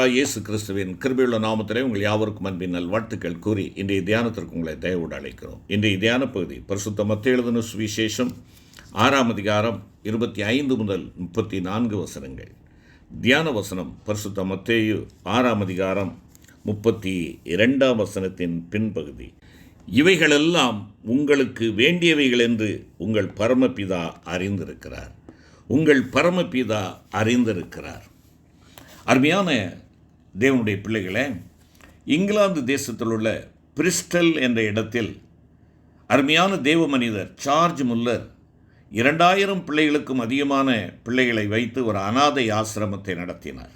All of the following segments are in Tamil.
ஆண்டவராய் இயேசு கிறிஸ்துவின் கிருபியுள்ள நாமத்திலே உங்கள் யாவருக்கும் அன்பின் நல்வாழ்த்துக்கள் கூறி இன்றைய தியானத்திற்கு உங்களை தயவோடு அழைக்கிறோம். இன்றைய தியான பகுதி பரிசுத்த மத்தியெழுதின சுவிசேஷம் ஆறாம் அதிகாரம் இருபத்தி ஐந்து முதல் முப்பத்தி நான்கு வசனங்கள். தியான வசனம் பரிசுத்த மத்தேயு ஆறாம் அதிகாரம் முப்பத்தி இரண்டாம் வசனத்தின் பின்பகுதி. இவைகளெல்லாம் உங்களுக்கு வேண்டியவைகள் என்று உங்கள் பரமபிதா அறிந்திருக்கிறார். உங்கள் பரமபிதா அறிந்திருக்கிறார். அருமையான தேவனுடைய பிள்ளைகளே இங்கிலாந்து தேசத்தில் உள்ள பிரிஸ்டல் என்ற இடத்தில் அருமையான தேவ மனிதர் சார்ஜ் முல்லர் இரண்டாயிரம் பிள்ளைகளுக்கும் அதிகமான பிள்ளைகளை வைத்து ஒரு அனாதை ஆசிரமத்தை நடத்தினார்.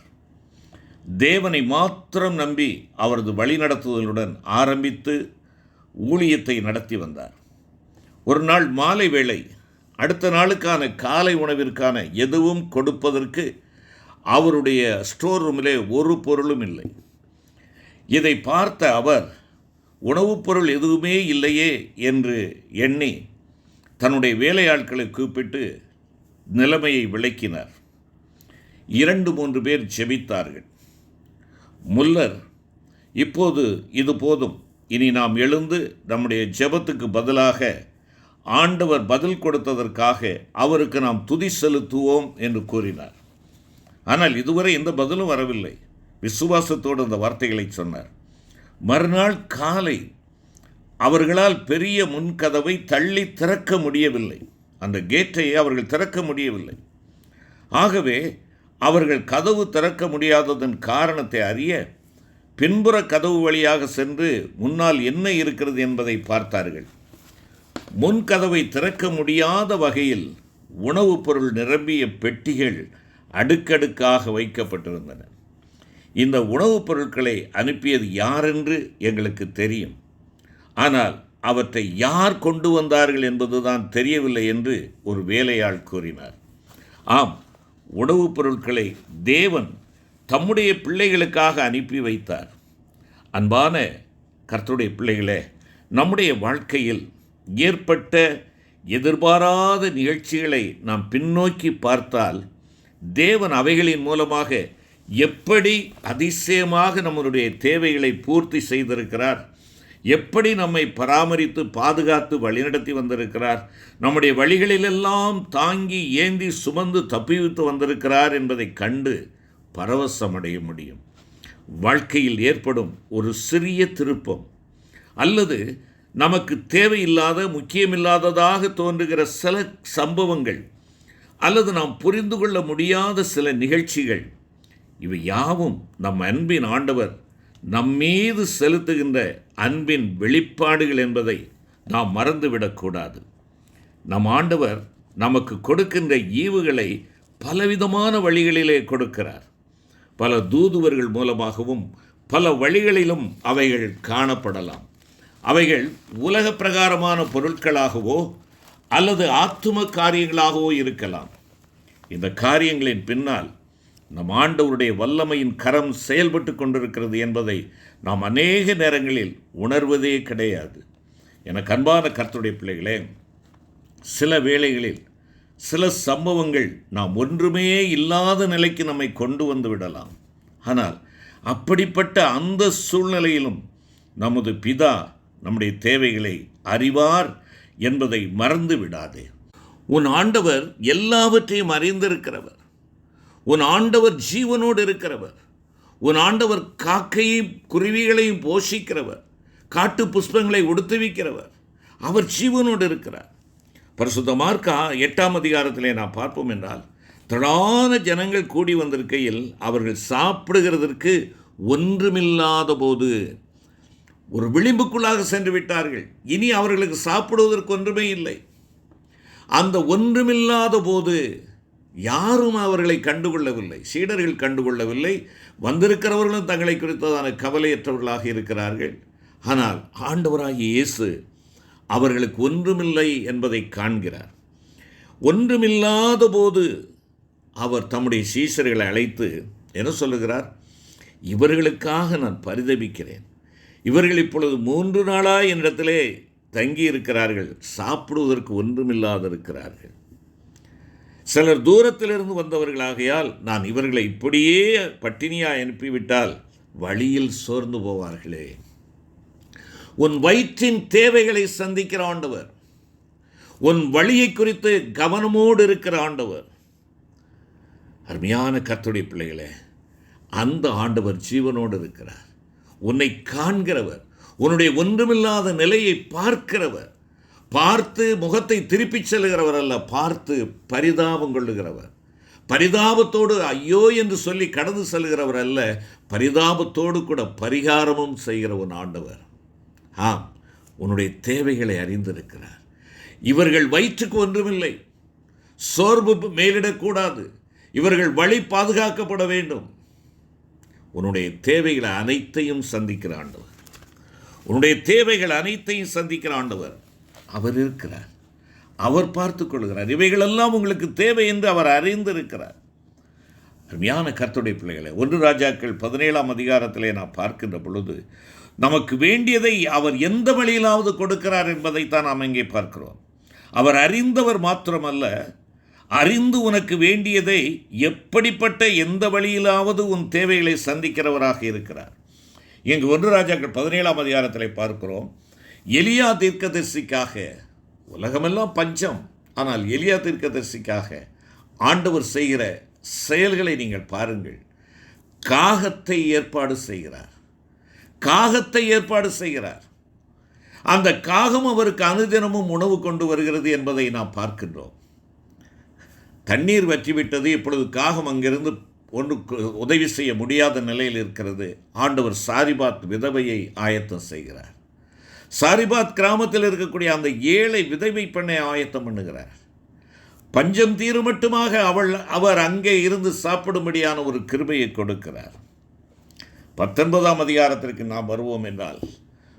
தேவனை மாத்திரம் நம்பி அவரது வழிநடத்துதலுடன் ஆரம்பித்து ஊழியத்தை நடத்தி வந்தார். ஒரு நாள் மாலை வேளை அடுத்த நாளுக்கான காலை உணவிற்கான எதுவும் கொடுப்பதற்கு அவருடைய ஸ்டோர் ரூமிலே ஒரு பொருளும் இல்லை. இதை பார்த்த அவர் உணவுப் பொருள் எதுவுமே இல்லையே என்று எண்ணி தன்னுடைய வேலையாட்களை கூப்பிட்டு நிலைமையை விளக்கினார். இரண்டு மூன்று பேர் ஜெபித்தார்கள் முல்லர் இப்போது இது போதும். இனி நாம் எழுந்து நம்முடைய ஜெபத்துக்கு பதிலாக ஆண்டவர் பதில் கொடுத்ததற்காக அவருக்கு நாம் துதி செலுத்துவோம் என்று கூறினார். ஆனால் இதுவரை எந்த பதிலும் வரவில்லை. விசுவாசத்தோடு அந்த வார்த்தைகளை சொன்னார். மறுநாள் காலை அவர்களால் பெரிய முன்கதவை தள்ளி திறக்க முடியவில்லை. அந்த கேட்டை அவர்கள் திறக்க முடியவில்லை. ஆகவே அவர்கள் கதவு திறக்க முடியாததன் காரணத்தை அறிய பின்புற கதவு வழியாக சென்று முன்னால் என்ன இருக்கிறது என்பதை பார்த்தார்கள். முன்கதவை திறக்க முடியாத வகையில் உணவுப் பொருள் நிரம்பிய பெட்டிகள் அடுக்கடுக்காக வைக்கப்பட்டிருந்தன. இந்த உணவுப் பொருட்களை அனுப்பியது யாரென்று எங்களுக்கு தெரியும். ஆனால் அவற்றை யார் கொண்டு வந்தார்கள் என்பதுதான் தெரியவில்லை என்று ஒரு வேலையாள் கூறினார். ஆம் உணவுப் பொருட்களை தேவன் தம்முடைய பிள்ளைகளுக்காக அனுப்பி வைத்தார். அன்பான கர்த்தருடைய பிள்ளைகளே நம்முடைய வாழ்க்கையில் ஏற்பட்ட எதிர்பாராத நிகழ்ச்சிகளை நாம் பின்னோக்கி பார்த்தால் தேவன் அவைகளின் மூலமாக எப்படி அதிசயமாக நம்மளுடைய தேவைகளை பூர்த்தி செய்திருக்கிறார் எப்படி நம்மை பராமரித்து பாதுகாத்து வழிநடத்தி வந்திருக்கிறார் நம்முடைய வழிகளிலெல்லாம் தாங்கி ஏந்தி சுமந்து தப்பிவித்து வந்திருக்கிறார் என்பதை கண்டு பரவசமடைய முடியும். வாழ்க்கையில் ஏற்படும் ஒரு சிறிய திருப்பம் அல்லது நமக்கு தேவையில்லாத முக்கியமில்லாததாக தோன்றுகிற சில சம்பவங்கள் அல்லது நாம் புரிந்து கொள்ள முடியாத சில நிகழ்ச்சிகள் இவை யாவும் நம் அன்பின் ஆண்டவர் நம்மீது செலுத்துகின்ற அன்பின் வெளிப்பாடுகள் என்பதை நாம் மறந்துவிடக்கூடாது நம் ஆண்டவர் நமக்கு கொடுக்கின்ற ஈவுகளை பலவிதமான வழிகளிலே கொடுக்கிறார். பல தூதுவர்கள் மூலமாகவும் பல வழிகளிலும் அவைகள் காணப்படலாம். அவைகள் உலக பிரகாரமான பொருட்களாகவோ அல்லது ஆத்தும காரியங்களாகவோ இருக்கலாம். இந்த காரியங்களின் பின்னால் நம் ஆண்டவருடைய வல்லமையின் கரம் செயல்பட்டு கொண்டிருக்கிறது என்பதை நாம் அநேக நேரங்களில் உணர்வதே கிடையாது. எனக்கு அன்பான கர்த்தருடைய பிள்ளைகளே சில வேளைகளில் சில சம்பவங்கள் நாம் ஒன்றுமே இல்லாத நிலைக்கு நம்மை கொண்டு வந்து விடலாம். ஆனால் அப்படிப்பட்ட அந்த சூழ்நிலையிலும் நமது பிதா நம்முடைய தேவைகளை அறிவார் என்பதை மறந்து விடாதே. உன் ஆண்டவர் எல்லாவற்றையும் அறிந்திருக்கிறவர். உன் ஆண்டவர் ஜீவனோடு இருக்கிறவர். உன் ஆண்டவர் காக்கையும் குருவிகளையும் போஷிக்கிறவர். காட்டு புஷ்பங்களை உடுத்துவிக்கிறவர். அவர் ஜீவனோடு இருக்கிறார். பரிசுத்த மார்க்கா எட்டாம் அதிகாரத்திலே நாம் பார்ப்போம் என்றால் திரளான ஜனங்கள் கூடி வந்திருக்கையில் அவர்கள் சாப்பிடுகிறதற்கு ஒன்றுமில்லாத போது ஒரு விளிம்புக்குள்ளாக சென்று விட்டார்கள். இனி அவர்களுக்கு சாப்பிடுவதற்கு ஒன்றுமே இல்லை. அந்த ஒன்றுமில்லாத போது யாரும் அவர்களை கண்டுகொள்ளவில்லை. சீடர்கள் கண்டுகொள்ளவில்லை. வந்திருக்கிறவர்களும் தங்களை குறித்ததான கவலையற்றவர்களாக இருக்கிறார்கள். ஆனால் ஆண்டவராகிய இயேசு அவர்களுக்கு ஒன்றுமில்லை என்பதை காண்கிறார். ஒன்றுமில்லாத போது அவர் தம்முடைய சீசர்களை அழைத்து என்ன சொல்லுகிறார்? இவர்களுக்காக நான் பரிதபிக்கிறேன். இவர்கள் இப்பொழுது மூன்று நாளாக என்னிடத்திலே தங்கி இருக்கிறார்கள் சாப்பிடுவதற்கு ஒன்றுமில்லாத இருக்கிறார்கள் சிலர் தூரத்திலிருந்து வந்தவர்களாகையால் நான் இவர்களை இப்படியே பட்டினியாக அனுப்பிவிட்டால் வழியில் சோர்ந்து போவார்களே. உன் வயிற்றின் தேவைகளை சந்திக்கிற ஆண்டவர். உன் வழியை குறித்து கவனமோடு இருக்கிற ஆண்டவர். அருமையான கத்துடைய பிள்ளைகளே அந்த ஆண்டவர் ஜீவனோடு இருக்கிறார். உன்னை காண்கிறவர் உன்னுடைய ஒன்றுமில்லாத நிலையை பார்க்கிறவர் பார்த்து முகத்தை திருப்பிச் செல்கிறவர் அல்ல பார்த்து பரிதாபம் கொள்ளுகிறவர். பரிதாபத்தோடு ஐயோ என்று சொல்லி கடந்து செல்கிறவர் அல்ல பரிதாபத்தோடு கூட பரிகாரமும் செய்கிற உன் ஆண்டவர். ஆம் உன்னுடைய தேவைகளை அறிந்திருக்கிறார். இவர்கள் வயிற்றுக்கு ஒன்றுமில்லை சோர்வு மேலிடக்கூடாது. இவர்கள் வழி பாதுகாக்கப்பட வேண்டும். உன்னுடைய தேவைகளை அனைத்தையும் சந்திக்கிற ஆண்டவர். உன்னுடைய தேவைகள் அனைத்தையும் சந்திக்கிற ஆண்டவர் அவர் இருக்கிறார். அவர் பார்த்து கொள்கிறார். இவைகளெல்லாம் உங்களுக்கு தேவை என்று அவர் அறிந்திருக்கிறார். அருமையான கர்த்துடைய பிள்ளைகளை ஒன்று ராஜாக்கள் பதினேழாம் அதிகாரத்திலே நான் பார்க்கின்ற பொழுது நமக்கு வேண்டியதை அவர் எந்த வழியிலாவது கொடுக்கிறார் என்பதைத்தான் நாம் இங்கே பார்க்கிறோம். அவர் அறிந்தவர் மாத்திரமல்ல அறிந்து உனக்கு வேண்டியதை எப்படிப்பட்ட எந்த வழியிலாவது உன் தேவைகளை சந்திக்கிறவராக இருக்கிறார். இங்கு ஒன்று ராஜாக்கள் பதினேழாம் அதிகாரத்தில் பார்க்கிறோம். எலியா தீர்க்கதரிசிக்காக உலகமெல்லாம் பஞ்சம் ஆனால் எலியா தீர்க்கதரிசிக்காக ஆண்டவர் செய்கிற செயல்களை நீங்கள் பாருங்கள். காகத்தை ஏற்பாடு செய்கிறார். காகத்தை ஏற்பாடு செய்கிறார். அந்த காகம் அவருக்கு அனுதினமும் உணவு கொண்டு வருகிறது என்பதை நாம் பார்க்கின்றோம். தண்ணீர் வற்றிவிட்டது இப்பொழுது காகம் அங்கிருந்து ஒன்று உதவி செய்ய முடியாத நிலையில் இருக்கிறது. ஆண்டவர் சாரிபாத் விதவையை ஆயத்தம் செய்கிறார். சாரிபாத் கிராமத்தில் இருக்கக்கூடிய அந்த ஏழை விதவை பெண்ணை ஆயத்தம் பண்ணுகிறார். பஞ்சம் தீரு மட்டுமாக அவள் அவர் அங்கே இருந்து சாப்பிடும்படியான ஒரு கிருபையை கொடுக்கிறார். பத்தொன்பதாம் அதிகாரத்திற்கு நாம் வருவோம் என்றால்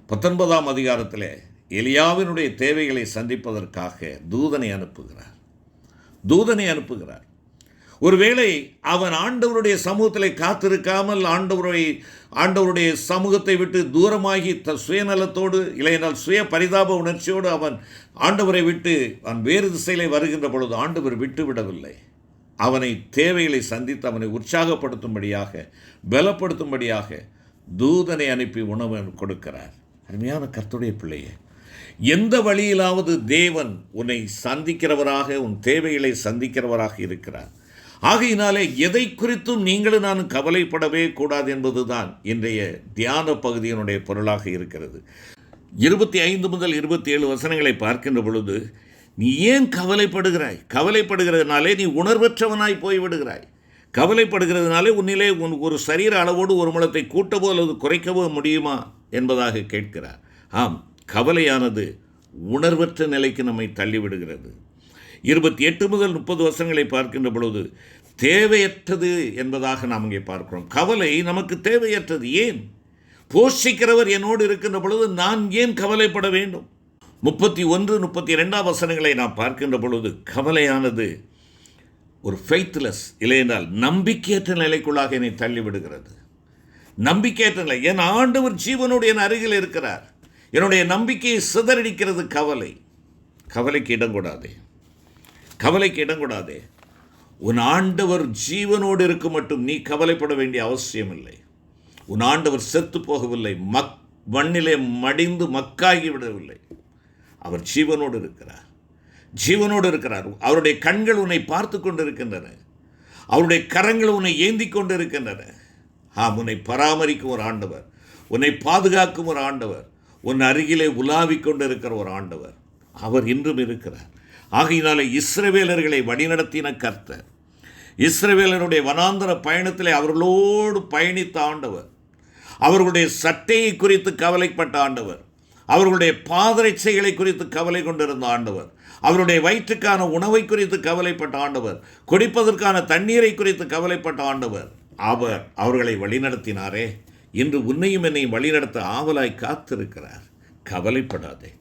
பத்தொன்பதாம் அதிகாரத்திலே எலியாவினுடைய தேவைகளை சந்திப்பதற்காக தூதனை அனுப்புகிறார். தூதனை அனுப்புகிறார். ஒருவேளை அவன் ஆண்டவருடைய சமூகத்திலே காத்திருக்காமல் ஆண்டவருடைய ஆண்டவருடைய சமூகத்தை விட்டு தூரமாகி த சுயநலத்தோடு இல்லையென்றால் சுய பரிதாப உணர்ச்சியோடு அவன் ஆண்டவரை விட்டு அவன் வேறு திசையிலே வருகின்ற பொழுது ஆண்டவர் விட்டு விடவில்லை அவனை தேவைகளை சந்தித்து அவனை உற்சாகப்படுத்தும்படியாக பலப்படுத்தும்படியாக தூதனை அனுப்பி உணவு கொடுக்கிறார். அருமையான கர்த்துடைய பிள்ளையை எந்த வழியிலாவது தேவன் உன்னை சந்திக்கிறவராக உன் தேவைகளை சந்திக்கிறவராக இருக்கிறார். ஆகையினாலே எதை குறித்தும் நீங்களும் நான் கவலைப்படவே கூடாது என்பதுதான் இன்றைய தியான பகுதியினுடைய பொருளாக இருக்கிறது. இருபத்தி ஐந்து முதல் இருபத்தி ஏழு வசனங்களை பார்க்கின்ற பொழுது நீ ஏன் கவலைப்படுகிறாய்? கவலைப்படுகிறதுனாலே நீ உணர்வற்றவனாய் போய்விடுகிறாய். கவலைப்படுகிறதுனாலே உன்னிலே உன் ஒரு சரீர அளவோடு ஒரு முளத்தை கூட்டவோ அல்லது குறைக்கவோ முடியுமா? என்பதாக கேட்கிறார். ஆம். கவலையானது உணர்வற்ற நிலைக்கு நம்மை தள்ளிவிடுகிறது. இருபத்தி எட்டு முதல் முப்பது வருஷங்களை பார்க்கின்ற பொழுது தேவையற்றது என்பதாக நாம் இங்கே பார்க்கிறோம். கவலை நமக்கு தேவையற்றது. ஏன்? போஷிக்கிறவர் என்னோடு இருக்கின்ற பொழுது நான் ஏன் கவலைப்பட வேண்டும்? முப்பத்தி ஒன்று முப்பத்தி இரண்டாம் வசனங்களை நாம் பார்க்கின்ற பொழுது கவலையானது ஒரு ஃபெய்த்லெஸ் இல்லையென்றால் நம்பிக்கையற்ற நிலைக்குள்ளாக என்னை தள்ளிவிடுகிறது. நம்பிக்கையற்ற நிலை. என் ஆண்டவர் ஜீவனோடு என் அருகில் இருக்கிறார். என்னுடைய நம்பிக்கையை சிதறடிக்கிறது கவலை. கவலைக்கு இடம் கூடாதே. கவலைக்கு இடம் கூடாதே. உன் ஆண்டவர் ஜீவனோடு இருக்க மட்டும் நீ கவலைப்பட வேண்டிய அவசியம் இல்லை உன் ஆண்டவர் செத்து போகவில்லை. மக் மண்ணிலே மடிந்து மக்காகி விடவில்லை. அவர் ஜீவனோடு இருக்கிறார். ஜீவனோடு இருக்கிறார். அவருடைய கண்கள் உன்னை பார்த்து கொண்டிருக்கின்றன. அவருடைய கரங்கள் உன்னை ஏந்தி கொண்டு இருக்கின்றன ஆம் உன்னை பராமரிக்கும் ஒரு ஆண்டவர். உன்னை பாதுகாக்கும் ஒரு ஆண்டவர். உன் அருகிலே உலாவிக் கொண்டிருக்கிற ஒரு ஆண்டவர். அவர் இன்றும் இருக்கிறார். ஆகையினாலே இஸ்ரவேலர்களை வழிநடத்தின கர்த்தர் இஸ்ரவேலருடைய வனாந்தர பயணத்திலே அவர்களோடு பயணித்த ஆண்டவர் அவர்களுடைய சட்டையை குறித்து கவலைப்பட்ட ஆண்டவர் அவர்களுடைய பாதரட்சைகளை குறித்து கவலை கொண்டிருந்த ஆண்டவர் அவருடைய வயிற்றுக்கான உணவை குறித்து கவலைப்பட்ட ஆண்டவர் குடிப்பதற்கான தண்ணீரை குறித்து கவலைப்பட்ட ஆண்டவர் அவர் அவர்களை வழிநடத்தினாரே. இன்று உன்னையும் என்னை வழிநடத்த ஆவலாய் காத்திருக்கிறார். கவலைப்படாதே.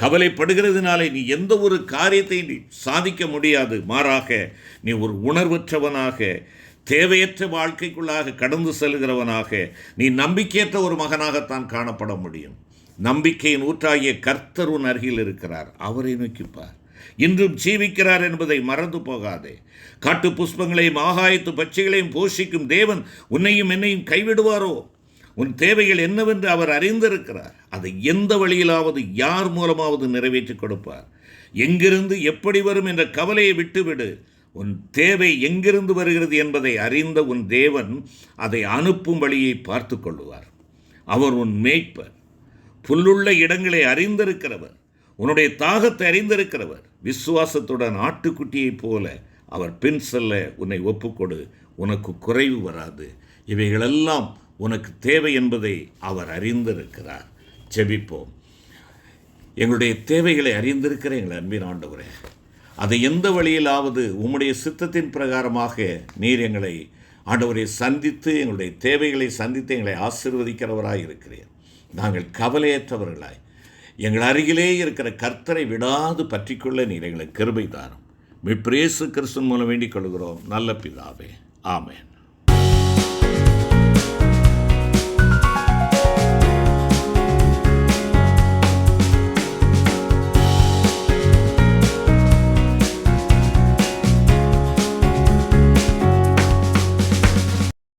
கவலைப்படுகிறதுனாலே நீ எந்த ஒரு காரியத்தை நீ சாதிக்க முடியாது. மாறாக நீ ஒரு உணர்வற்றவனாக தேவையற்ற வாழ்க்கைக்குள்ளாக கடந்து செல்கிறவனாக நீ நம்பிக்கையற்ற ஒரு மகனாகத்தான் காணப்பட முடியும். நம்பிக்கையின் ஊற்றாகிய கர்த்தர் உன் அருகில் இருக்கிறார். அவரை நோக்கிப்பார் இன்றும் ஜீவிக்கிறார் என்பதை மறந்து போகாதே. காட்டு புஷ்பங்களையும் ஆகாயத்து பச்சைகளையும் போஷிக்கும் தேவன் உன்னையும் என்னையும் கைவிடுவாரோ? உன் தேவைகள் என்னவென்று அவர் அறிந்திருக்கிறார். அதை எந்த வழியிலாவது யார் மூலமாவது நிறைவேற்றிக் கொடுப்பார். எங்கிருந்து எப்படி வரும் என்ற கவலையை விட்டுவிடு. உன் தேவை எங்கிருந்து வருகிறது என்பதை அறிந்த உன் தேவன் அதை அனுப்பும் வழியை பார்த்து கொள்ளுவார். அவர் உன் மேய்ப்பர் புல்லுள்ள இடங்களை அறிந்திருக்கிறவர். உன்னுடைய தாகத்தை அறிந்திருக்கிறவர். விசுவாசத்துடன் ஆட்டுக்குட்டியைப் போல அவர் பின் செல்ல உன்னை ஒப்புக்கொடு. உனக்கு குறைவு வராது. இவைகளெல்லாம் உனக்கு தேவை என்பதை அவர் அறிந்திருக்கிறார். ஜெபிப்போம். எங்களுடைய தேவைகளை அறிந்திருக்கிற எங்கள் அன்பின் ஆண்டவரே. அதை எந்த வழியிலாவது உம்முடைய சித்தத்தின் பிரகாரமாக நீர் எங்களை ஆண்டவரை சந்தித்து எங்களுடைய தேவைகளை சந்தித்து எங்களை ஆசீர்வதிக்கிறவராய் இருக்கிறேன் நாங்கள் கவலையற்றவர்களாய். எங்கள் அருகிலே இருக்கிற கர்த்தரை விடாது பற்றிக்கொள்ள நீர் எங்களுக்கு கிருபை தாரும். மிப்ரேசு கிறிஸ்தன் மூலம் வேண்டிக் கொள்கிறோம். நல்ல பிதாவே. ஆமேன்.